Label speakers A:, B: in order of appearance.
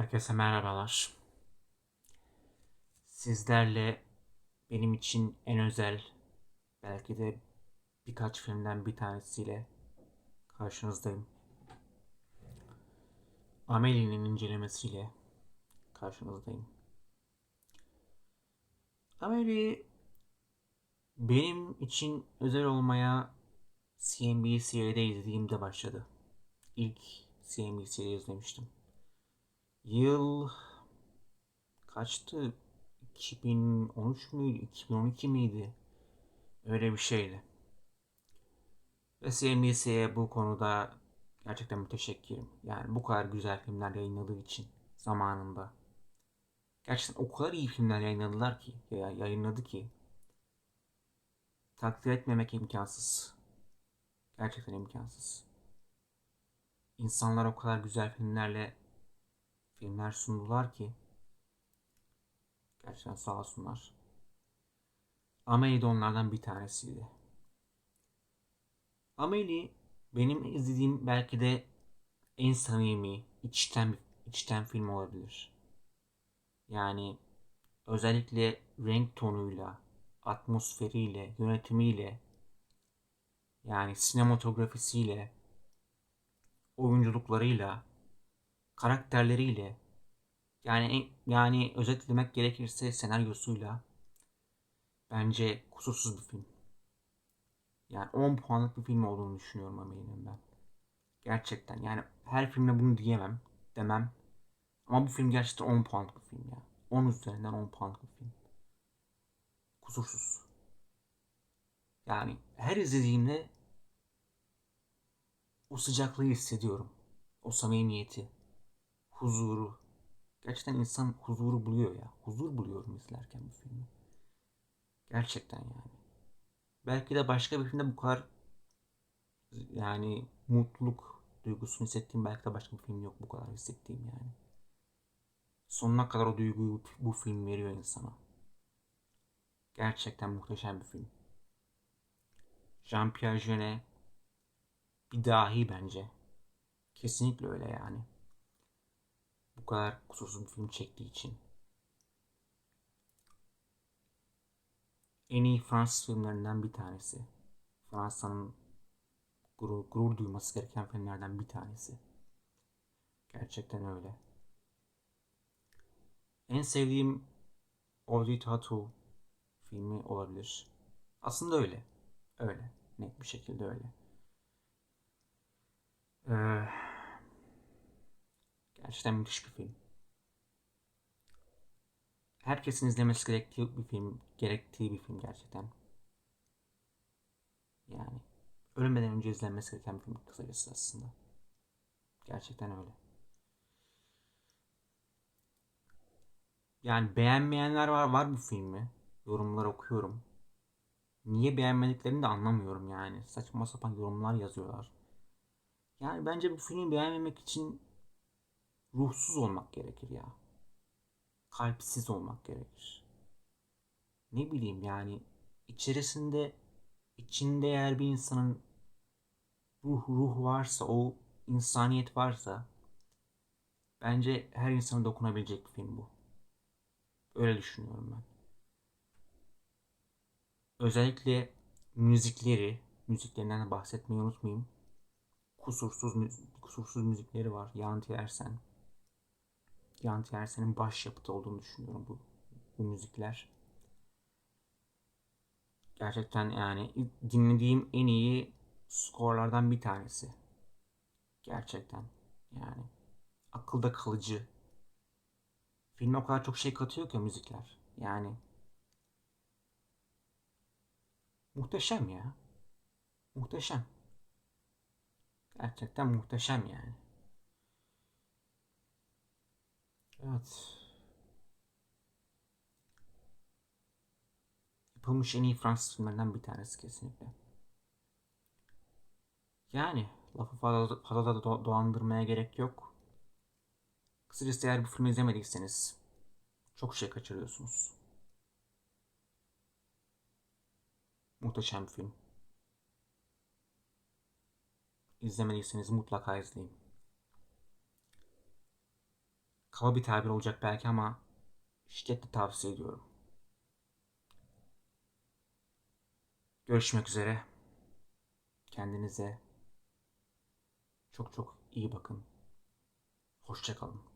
A: Herkese merhabalar. Sizlerle benim için en özel, belki de birkaç filmden bir tanesiyle karşınızdayım. Amelie'nin incelemesiyle karşınızdayım. Amelie benim için özel olmaya CNBC'de izlediğimde başladı. İlk CNBC'de izlemiştim. Yıl kaçtı? 2013 müydü? 2012 miydi? Öyle bir şeydi. Ve CNBC'ye bu konuda gerçekten müteşekkirim. Yani bu kadar güzel filmler yayınladığı için zamanında. Gerçekten o kadar iyi filmler yayınladılar ki, ya yayınladı ki takdir etmemek imkansız. Gerçekten imkansız. İnsanlar o kadar güzel filmlerle filmler sundular ki gerçekten sağ olsunlar. Amelie de onlardan bir tanesiydi. Amelie benim izlediğim belki de en samimi, içten içten film olabilir. Yani özellikle renk tonuyla, atmosferiyle, yönetimiyle, yani sinematografisiyle, oyunculuklarıyla, karakterleriyle, yani yani özetlemek gerekirse senaryosuyla bence kusursuz bir film. Yani 10 puanlık bir film olduğunu düşünüyorum Amelie'nin ben. Gerçekten yani her filmde bunu diyemem, demem. Ama bu film gerçekten 10 puanlık bir film ya. 10 üzerinden 10 puanlık bir film. Kusursuz. Yani her izlediğimde o sıcaklığı hissediyorum. O samimiyeti, huzuru. Gerçekten insan huzuru buluyor ya. Huzur buluyorum izlerken bu filmi. Gerçekten yani. Belki de başka bir filmde bu kadar yani mutluluk duygusunu hissettiğim belki de başka bir film yok bu kadar hissettiğim yani. Sonuna kadar o duyguyu bu film veriyor insana. Gerçekten muhteşem bir film. Jean-Pierre Jeunet bir dahi bence. Kesinlikle öyle yani. Bu kadar kusursuz bir film çektiği için. En iyi Fransız filmlerinden bir tanesi. Fransa'nın gurur, gurur duyması gereken filmlerden bir tanesi. Gerçekten öyle. En sevdiğim Audrey Tautou filmi olabilir. Aslında öyle. Öyle. Net bir şekilde öyle. Ee, müthiş bir film. Herkesin izlemesi gerektiği bir film, gerektiği bir film gerçekten. Yani ölmeden önce izlenmesi gereken bir film kısacası aslında. Gerçekten öyle. Yani beğenmeyenler var var bu filmi. Yorumlar okuyorum. Niye beğenmediklerini de anlamıyorum yani. Saçma sapan yorumlar yazıyorlar. Yani bence bu filmi beğenmemek için ruhsuz olmak gerekir ya. Kalpsiz olmak gerekir. Ne bileyim yani içerisinde içinde eğer bir insanın ruh ruh varsa, o insaniyet varsa bence her insana dokunabilecek bir film bu. Öyle düşünüyorum ben. Özellikle müzikleri, müziklerinden bahsetmeyi unutmayayım kusursuz kusursuz müzikleri var. Yanti Ersen. Yanti Ersen'in başyapıtı olduğunu düşünüyorum bu, bu müzikler. Gerçekten yani dinlediğim en iyi skorlardan bir tanesi. Gerçekten yani akılda kalıcı. Filme o kadar çok şey katıyor ki müzikler. Yani muhteşem ya. Muhteşem. Gerçekten muhteşem yani. Evet. Yapılmış en iyi Fransız filmlerinden bir tanesi kesinlikle. Yani lafı fazla, fazla da do dolandırmaya gerek yok. Kısacası eğer bu filmi izlemediyseniz çok şey kaçırıyorsunuz. Muhteşem bir film. İzlemediyseniz mutlaka izleyin. Kaba bir tabir olacak belki ama şiddetle tavsiye ediyorum. Görüşmek üzere. Kendinize çok çok iyi bakın. Hoşçakalın.